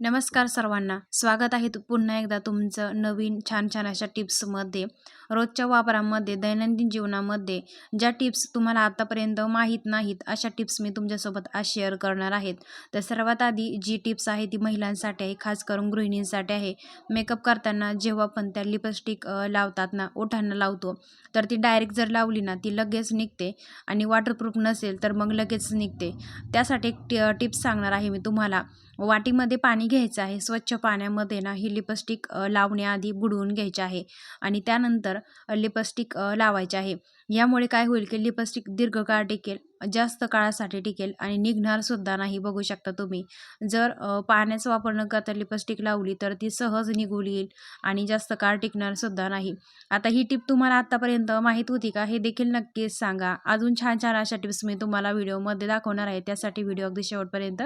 नमस्कार सर्वांना. स्वागत आहे पुन्हा एकदा तुमचं नवीन छान छान अशा टिप्समध्ये. रोजच्या वापरामध्ये दैनंदिन जीवनामध्ये ज्या टिप्स तुम्हाला आतापर्यंत माहीत नाहीत अशा टिप्स मी तुमच्यासोबत आज शेअर करणार आहेत. तर सर्वात आधी जी टिप्स आहे ती महिलांसाठी आहे खास करून गृहिणींसाठी आहे. मेकअप करताना जेव्हा पण त्या लिपस्टिक लावतात ना ओठांना लावतो तर ती डायरेक्ट जर लावली ना ती लगेच निघते आणि वॉटरप्रूफ नसेल तर मग लगेच निघते. त्यासाठी एक टि टिप्स सांगणार आहे मी तुम्हाला. वाटीमध्ये पाणी घ्यायचं आहे. स्वच्छ पाण्यामध्ये ना ही लिपस्टिक लावण्याआधी बुडवून घ्यायची आहे आणि त्यानंतर लिपस्टिक लावायचे लावायची आहे. यामुळे काय होईल की लिपस्टिक दीर्घकाळ टिकेल जास्त काळासाठी टिकेल आणि निघणार सुद्धा नाही बघू शकता तुम्ही. जर पाण्याचा वापर न करता लिपस्टिक लावली तर ती सहज निघून येईल आणि जास्त काळ टिकणार सुद्धा नाही. आता ही टिप तुम्हाला आत्तापर्यंत माहीत होती का? हे देखील नक्कीच सांगा. अजून छान छान अशा टिप्स मी तुम्हाला व्हिडिओमध्ये दाखवणार आहे. त्यासाठी व्हिडिओ अगदी शेवटपर्यंत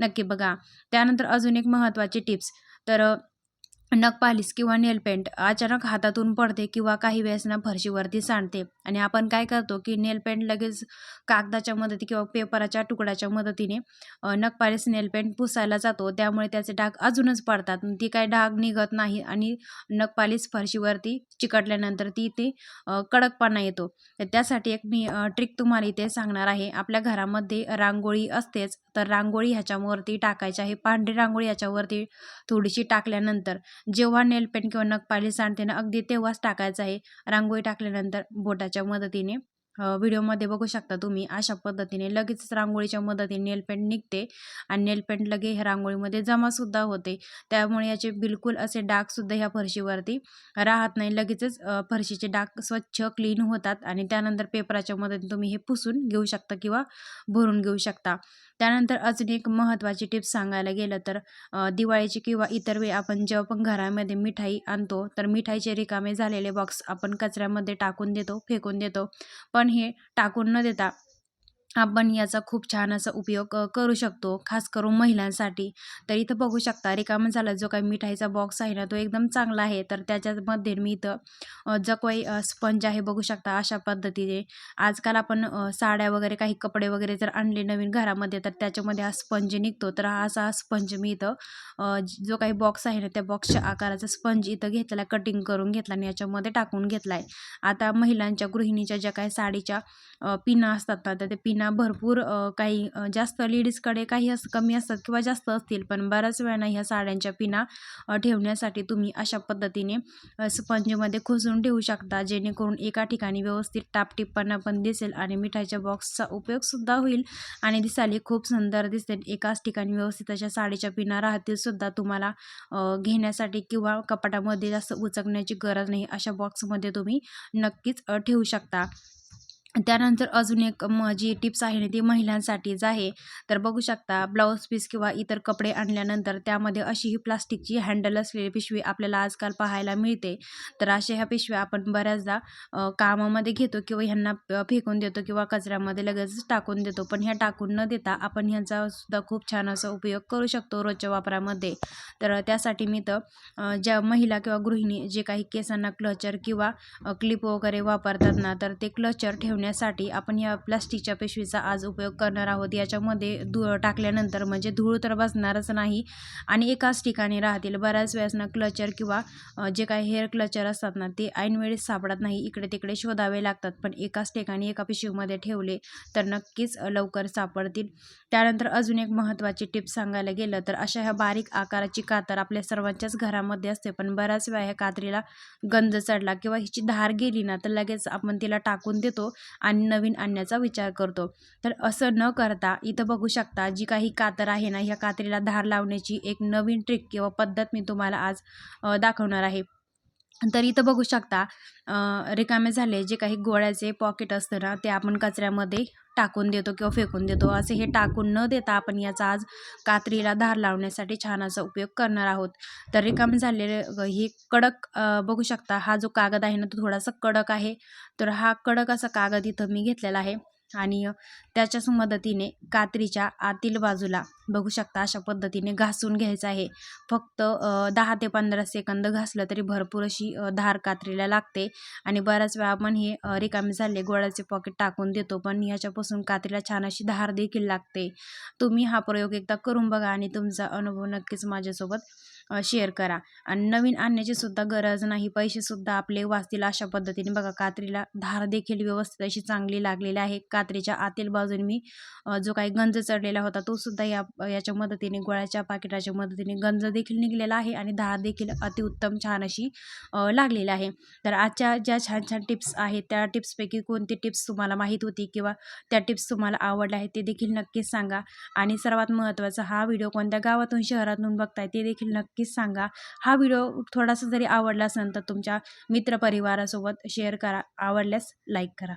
नक्की बघा. त्यानंतर अजून एक महत्त्वाची टिप्स तर अ, किंवा नेल पेंट अचानक हातातून पडते किंवा काही वेळेस ना फरशीवरती सांडते. आणि आपण काय करतो की नेल पेंट लगेच कागदाच्या मदती किंवा पेपराच्या तुकड्याच्या मदतीने अ, नेलपेंट नेल पेंट पुसायला जातो. त्यामुळे त्याचे डाग अजूनच पडतात. ती काय डाग निघत नाही आणि नख फरशीवरती चिकटल्यानंतर ती ते कडकपणा येतो. तर त्यासाठी एक मी ट्रिक तुम्हाला इथे सांगणार आहे. आपल्या घरामध्ये रांगोळी असतेच तर रांगोळी ह्याच्यावरती टाकायची आहे. पांढरी रांगोळी ह्याच्यावरती थोडीशी टाकल्यानंतर जेव्हा नेलपेंट किंवा नख पालिश सांडते ना अगदी तेव्हाच टाकायचं आहे. रांगोळी टाकल्यानंतर बोटाच्या मदतीने. व्हिडिओमध्ये बघू शकता तुम्ही अशा पद्धतीने लगेचच रांगोळीच्या मदतीने नेलपेंट निघते आणि नेलपेंट लगे ह्या रांगोळीमध्ये जमासुद्धा होते. त्यामुळे याचे बिलकुल असे डागसुद्धा ह्या फरशीवरती राहत नाही. लगेचच फरशीचे डाग स्वच्छ क्लीन होतात आणि त्यानंतर पेपराच्या मदतीने तुम्ही हे पुसून घेऊ शकता किंवा भरून घेऊ शकता. त्यानंतर अजून एक महत्त्वाची टिप्स सांगायला गेलं तर दिवाळीची किंवा इतर वेळी आपण जेव्हा पण घरामध्ये मिठाई आणतो तर मिठाईचे रिकामे झालेले बॉक्स आपण कचऱ्यामध्ये टाकून देतो फेकून देतो. पण हे टाकून न देता आपण याचा खूप छान असा उपयोग करू शकतो खास करून महिलांसाठी. तर इथं बघू शकता रिकामा झाला जो काही मिठाईचा बॉक्स आहे ना तो एकदम चांगला आहे. तर त्याच्यामध्ये मी इथं जो काही स्पंज आहे बघू शकता अशा पद्धतीने. आजकाल आपण साड्या वगैरे काही कपडे वगैरे जर आणले नवीन घरामध्ये तर त्याच्यामध्ये हा स्पंज निघतो. तर हा असा स्पंज मी इथं जो काही बॉक्स आहे ना त्या बॉक्सच्या आकाराचा स्पंज इथं घेतला कटिंग करून घेतला आणि याच्यामध्ये टाकून घेतला आहे आता महिलांच्या गृहिणीच्या ज्या काही साडीच्या पिना असतात ना तर ते पिना भरपूर काही जास्त लेडीजकडे काही असं कमी असतात किंवा जास्त असतील पण बऱ्याच वेळानं ह्या साड्यांच्या पिना ठेवण्यासाठी तुम्ही अशा पद्धतीने स्पंजमध्ये खोसून ठेवू शकता जेणेकरून एका ठिकाणी व्यवस्थित टापटिपपणा पण दिसेल आणि मिठाईच्या बॉक्सचा उपयोगसुद्धा होईल आणि दिसायला खूप सुंदर दिसते एकाच ठिकाणी व्यवस्थित अशा साडीच्या पिना राहतील सुद्धा तुम्हाला घेण्यासाठी किंवा कपाटामध्ये जास्त उचकण्याची गरज नाही अशा बॉक्समध्ये तुम्ही नक्कीच ठेवू शकता. त्यानंतर अजून एक म जी टिप्स आहे ना ती महिलांसाठीच आहे. तर बघू शकता ब्लाऊज पीस किंवा इतर कपडे आणल्यानंतर त्यामध्ये अशी ही प्लास्टिकची हँडल असलेली पिशवी आपल्याला आजकाल पाहायला मिळते. तर अशा ह्या पिशव्या आपण बऱ्याचदा कामामध्ये घेतो किंवा ह्यांना फेकून देतो किंवा कचऱ्यामध्ये लगेचच टाकून देतो. पण ह्या टाकून न देता आपण ह्यांचा सुद्धा खूप छान असा उपयोग करू शकतो रोजच्या वापरामध्ये. तर त्यासाठी मी तर ज्या महिला किंवा गृहिणी जे काही केसांना क्लचर किंवा क्लिप वगैरे वापरतात ना तर ते क्लचर ठेवण्यासाठी आपण या प्लास्टिकच्या पिशवीचा आज उपयोग करणार आहोत. याच्यामध्ये धूळ टाकल्यानंतर म्हणजे धूळ तर बसणारच नाही आणि एकाच ठिकाणी राहतील. बऱ्याच वेळेस ना क्लचर किंवा जे काही हेअर क्लचर असतात ना ते ऐनवेळेस सापडत नाही. इकडे तिकडे शोधावे लागतात. पण एकाच ठिकाणी एका पिशवीमध्ये ठेवले तर नक्कीच लवकर सापडतील. त्यानंतर अजून एक महत्त्वाची टिप्स सांगायला गेलं तर अशा ह्या बारीक आकाराची कातर आपल्या सर्वांच्याच घरामध्ये असते. पण बऱ्याच वेळा ह्या कात्रीला गंज चढला किंवा हिची धार गेली ना तर लगेच आपण तिला टाकून देतो. आणि नवीन आणण्याचा विचार करतो. तर असं न करता इथं बघू शकता जी काही कातर आहे ना ह्या कात्रीला धार लावण्याची एक नवीन ट्रिक किंवा पद्धत मी तुम्हाला आज दाखवणार आहे. तर इथं बघू शकता रिकामे झाले जे काही गोळ्याचे पॉकेट असतं ना ते आपण कचऱ्यामध्ये टाकून देतो किंवा फेकून देतो. असे हे टाकून न देता आपण याचा आज कात्रीला धार लावण्यासाठी छान असा उपयोग करणार आहोत. तर रिकामे झालेले हे कडक बघू शकता हा जो कागद आहे ना तो थोडासा कडक आहे. तर हा कडक असा कागद इथं मी घेतलेला आहे. आणि त्याच्याच मदतीने कात्रीच्या आतील बाजूला बघू शकता अशा पद्धतीने घासून घ्यायचं आहे. फक्त दहा ते पंधरा सेकंद घासलं तरी भरपूर अशी धार कात्रीला लागते आणि बऱ्याच वेळा आपण हे रिकामे झाले गोळ्याचे पॉकेट टाकून देतो पण ह्याच्यापासून कात्रीला छान अशी धार देखील लागते. तुम्ही हा प्रयोग एकदा करून बघा आणि तुमचा अनुभव नक्कीच माझ्यासोबत शेअर करा. आणि नवीन आणण्याची सुद्धा गरज नाही पैसेसुद्धा आपले वाचतील अशा पद्धतीने बघा कात्रीला धार देखील व्यवस्थित अशी चांगली लागलेली आहे. कात्रीच्या आतील बाजूने मी जो काही गंज चढलेला होता तो सुद्धा या याच्या मदतीने गोळ्याच्या पाकिटाच्या मदतीने गंज देखील निघलेला आहे आणि धार देखील अतिउत्तम छान अशी लागलेली आहे. तर आजच्या ज्या छान छान टिप्स आहेत त्या टिप्सपैकी कोणती टिप्स तुम्हाला माहीत होती किंवा त्या टिप्स तुम्हाला आवडल्या आहेत ते देखील नक्कीच सांगा. आणि सर्वात महत्त्वाचा हा व्हिडिओ कोणत्या गावातून शहरातून बघताय ते देखील नक्कीच सांगा. हा व्हिडिओ थोडासा जरी आवडला असेल तर तुमच्या मित्रपरिवारासोबत शेअर करा. आवडल्यास लाईक करा.